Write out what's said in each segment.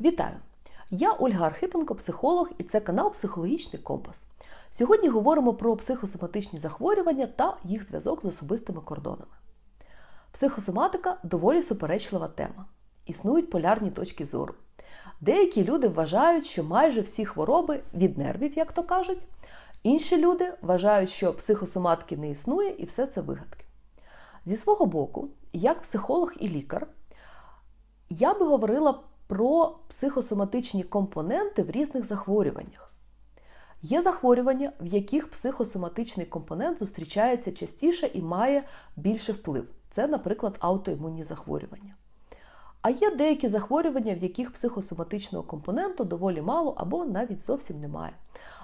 Вітаю! Я Ольга Архипенко, психолог, і це канал Психологічний Компас. Сьогодні говоримо про психосоматичні захворювання та їх зв'язок з особистими кордонами. Психосоматика доволі суперечлива тема. Існують полярні точки зору. Деякі люди вважають, що майже всі хвороби від нервів, як то кажуть. Інші люди вважають, що психосоматики не існує і все це вигадки. Зі свого боку, як психолог і лікар, я би говорила про психосоматичні компоненти в різних захворюваннях. Є захворювання, в яких психосоматичний компонент зустрічається частіше і має більше вплив. Це, наприклад, аутоімунні захворювання. А є деякі захворювання, в яких психосоматичного компоненту доволі мало або навіть зовсім немає.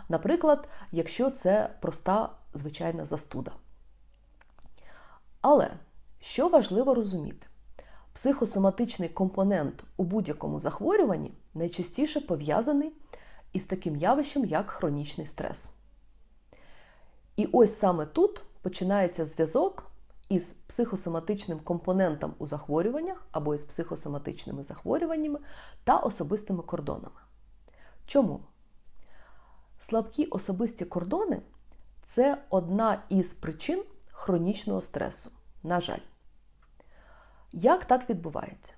Наприклад, якщо це проста звичайна застуда. Але що важливо розуміти, психосоматичний компонент у будь-якому захворюванні найчастіше пов'язаний із таким явищем, як хронічний стрес. І ось саме тут починається зв'язок із психосоматичним компонентом у захворюваннях або із психосоматичними захворюваннями та особистими кордонами. Чому? Слабкі особисті кордони це одна із причин хронічного стресу. На жаль. Як так відбувається?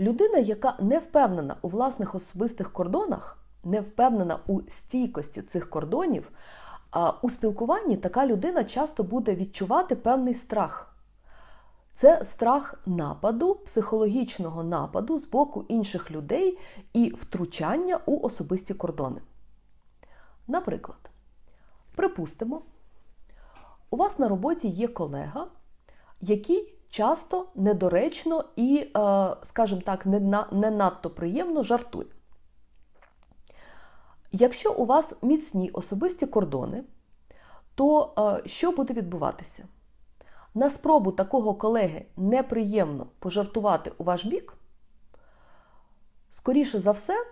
Людина, яка не впевнена у власних особистих кордонах, не впевнена у стійкості цих кордонів, у спілкуванні така людина часто буде відчувати певний страх. Це страх нападу, психологічного нападу з боку інших людей і втручання у особисті кордони. Наприклад, припустимо, у вас на роботі є колега, який часто недоречно і, скажімо так, не надто приємно жартує. Якщо у вас міцні особисті кордони, то що буде відбуватися? На спробу такого колеги неприємно пожартувати у ваш бік, скоріше за все,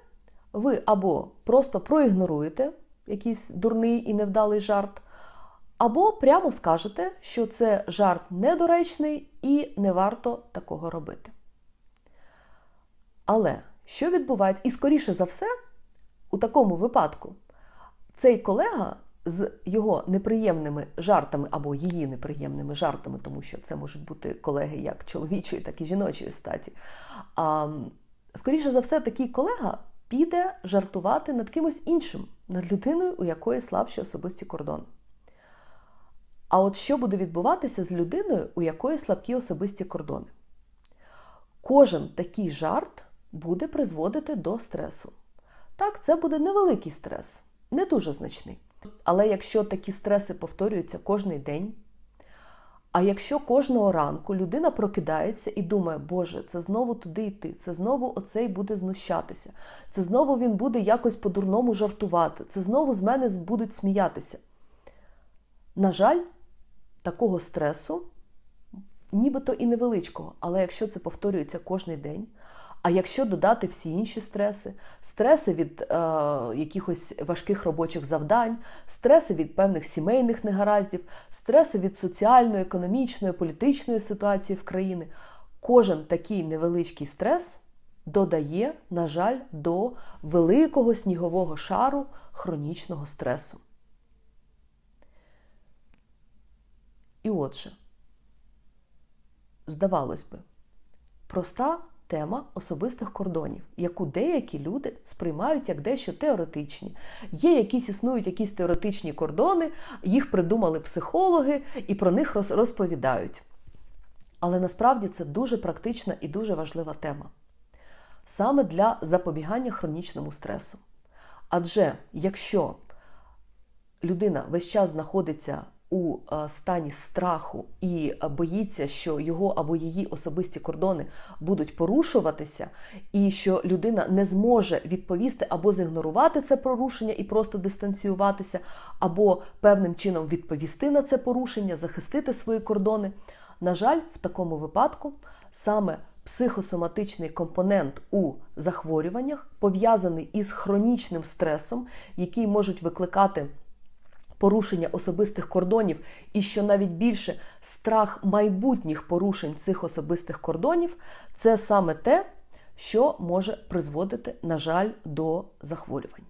ви або просто проігноруєте якийсь дурний і невдалий жарт, або прямо скажете, що це жарт недоречний і не варто такого робити. Але що відбувається? І скоріше за все, у такому випадку, цей колега з його неприємними жартами або її неприємними жартами, тому що це можуть бути колеги як чоловічої, так і жіночої статі. А, Скоріше за все, такий колега піде жартувати над кимось іншим, над людиною, у якої слабші особисті кордони. А от що буде відбуватися з людиною, у якої слабкі особисті кордони? Кожен такий жарт буде призводити до стресу. Так, це буде невеликий стрес, не дуже значний. Але якщо такі стреси повторюються кожний день, а якщо кожного ранку людина прокидається і думає, Боже, це знову туди йти, це знову оцей буде знущатися, це знову він буде якось по-дурному жартувати, це знову з мене будуть сміятися. На жаль, такого стресу, нібито і невеличкого, але якщо це повторюється кожний день, а якщо додати всі інші стреси, стреси від е, якихось важких робочих завдань, стреси від певних сімейних негараздів, стреси від соціальної, економічної, політичної ситуації в країні, кожен такий невеличкий стрес додає, на жаль, до великого снігового шару хронічного стресу. І отже, здавалось би, проста тема особистих кордонів, яку деякі люди сприймають як дещо теоретичні. Є якісь існують якісь теоретичні кордони, їх придумали психологи і про них розповідають. Але насправді це дуже практична і дуже важлива тема. Саме для запобігання хронічному стресу. Адже якщо людина весь час знаходиться у е, стані страху і е, боїться, що його або її особисті кордони будуть порушуватися, і що людина не зможе відповісти або зігнорувати це порушення і просто дистанціюватися, або певним чином відповісти на це порушення, захистити свої кордони. На жаль, в такому випадку саме психосоматичний компонент у захворюваннях пов'язаний із хронічним стресом, який можуть викликати порушення особистих кордонів, і що навіть більше страх майбутніх порушень цих особистих кордонів це саме те, що може призводити, на жаль, до захворювань.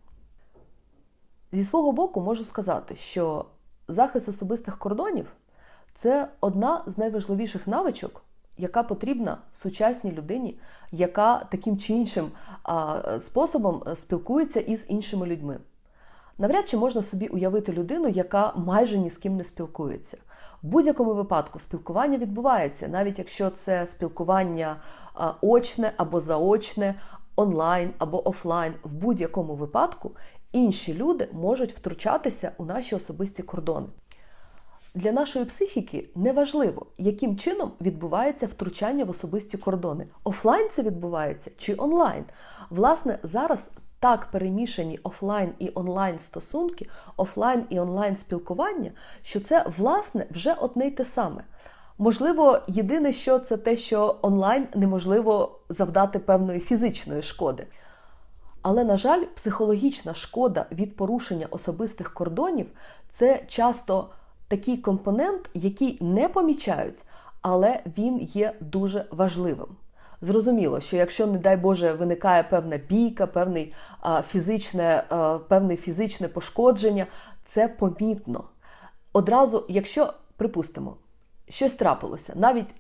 Зі свого боку можу сказати, що захист особистих кордонів це одна з найважливіших навичок, яка потрібна сучасній людині, яка таким чи іншим способом спілкується із іншими людьми. Навряд чи можна собі уявити людину, яка майже ні з ким не спілкується. В будь-якому випадку спілкування відбувається, навіть якщо це спілкування очне або заочне, онлайн або офлайн, в будь-якому випадку інші люди можуть втручатися у наші особисті кордони. Для нашої психіки неважливо, яким чином відбувається втручання в особисті кордони. Офлайн це відбувається чи онлайн. Власне, зараз так перемішані офлайн і онлайн стосунки, офлайн і онлайн спілкування, що це, власне, вже одне й те саме. Можливо, єдине, що це те, що онлайн неможливо завдати певної фізичної шкоди. Але, на жаль, психологічна шкода від порушення особистих кордонів це часто такий компонент, який не помічають, але він є дуже важливим. Зрозуміло, що якщо, не дай Боже, виникає певна бійка, певний, а, фізичне, а, певне фізичне пошкодження, це помітно. Одразу, якщо, припустимо, щось трапилося, навіть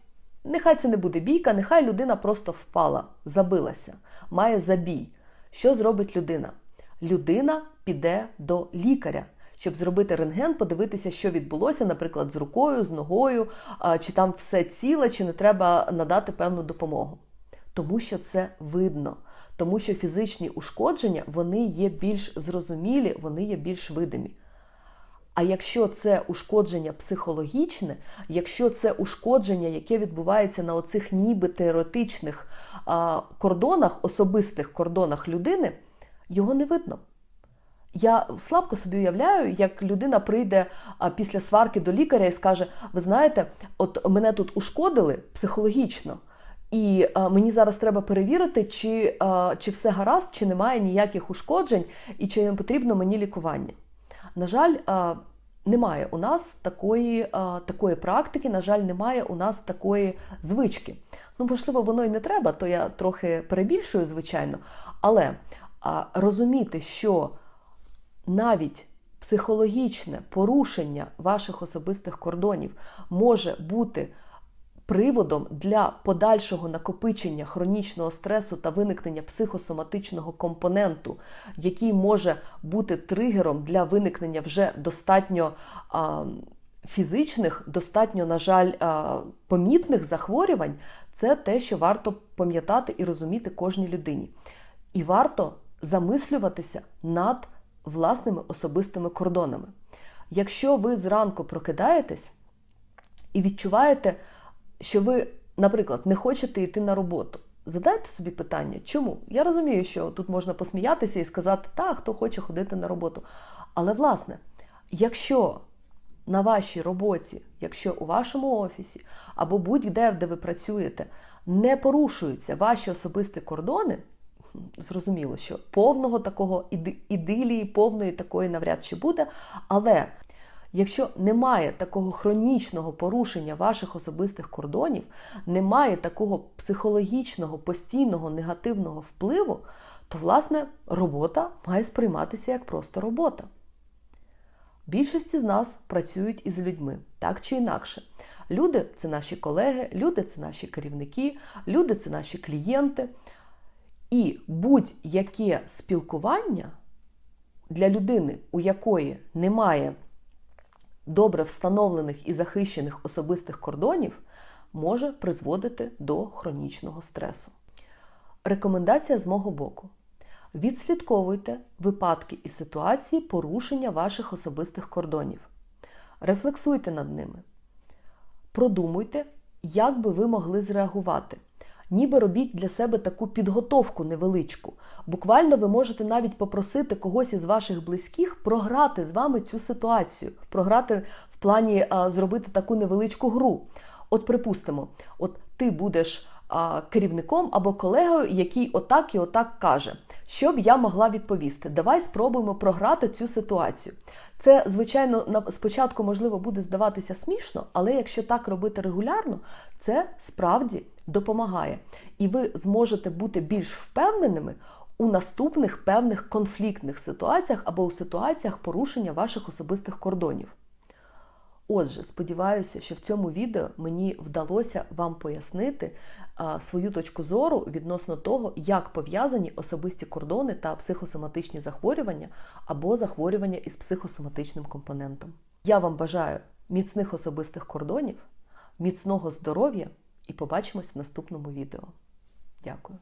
нехай це не буде бійка, нехай людина просто впала, забилася, має забій. Що зробить людина? Людина піде до лікаря. Щоб зробити рентген, подивитися, що відбулося, наприклад, з рукою, з ногою, чи там все ціле, чи не треба надати певну допомогу. Тому що це видно, тому що фізичні ушкодження вони є більш зрозумілі, вони є більш видимі. А якщо це ушкодження психологічне, якщо це ушкодження, яке відбувається на оцих ніби теоретичних кордонах, особистих кордонах людини, його не видно. Я слабко собі уявляю, як людина прийде після сварки до лікаря і скаже: Ви знаєте, от мене тут ушкодили психологічно, і а, мені зараз треба перевірити, чи, а, чи все гаразд, чи немає ніяких ушкоджень, і чи не потрібно мені лікування. На жаль, немає у нас такої такої практики, на жаль, немає у нас такої звички. Ну, можливо, воно і не треба, то я трохи перебільшую, звичайно. Але розуміти, що навіть психологічне порушення ваших особистих кордонів може бути приводом для подальшого накопичення хронічного стресу та виникнення психосоматичного компоненту, який може бути тригером для виникнення вже достатньо а, фізичних, достатньо, на жаль, а, помітних захворювань, це те, що варто пам'ятати і розуміти кожній людині. І варто замислюватися над власними особистими кордонами. Якщо ви зранку прокидаєтесь і відчуваєте, що ви, наприклад, не хочете йти на роботу. Задайте собі питання, чому? Я розумію, що тут можна посміятися і сказати, так, хто хоче ходити на роботу. Але, власне, якщо на вашій роботі, якщо у вашому офісі або будь-де, де ви працюєте, не порушуються ваші особисті кордони, зрозуміло, що повного такого ідилії, повної такої навряд чи буде, але Якщо немає такого хронічного порушення ваших особистих кордонів, немає такого психологічного постійного негативного впливу, то, власне, робота має сприйматися як просто робота. Більшості з нас працюють із людьми, так чи інакше. Люди це наші колеги, люди це наші керівники, люди це наші клієнти. І будь-яке спілкування для людини, у якої немає добре встановлених і захищених особистих кордонів може призводити до хронічного стресу. Рекомендація з мого боку. Відслідковуйте випадки і ситуації порушення ваших особистих кордонів. Рефлексуйте над ними. Продумуйте, як би ви могли зреагувати ніби робіть для себе таку підготовку невеличку. Буквально ви можете навіть попросити когось із ваших близьких програти з вами цю ситуацію, програти в плані а, зробити таку невеличку гру. От, припустимо, от ти будеш а, керівником або колегою, який отак і отак каже. Що б я могла відповісти? Давай спробуємо програти цю ситуацію. Це, звичайно, спочатку можливо буде здаватися смішно, але якщо так робити регулярно, це справді допомагає. І ви зможете бути більш впевненими у наступних певних конфліктних ситуаціях або у ситуаціях порушення ваших особистих кордонів. Отже, сподіваюся, що в цьому відео мені вдалося вам пояснити свою точку зору відносно того, як пов'язані особисті кордони та психосоматичні захворювання або захворювання із психосоматичним компонентом. Я вам бажаю міцних особистих кордонів, міцного здоров'я і побачимось в наступному відео. Дякую.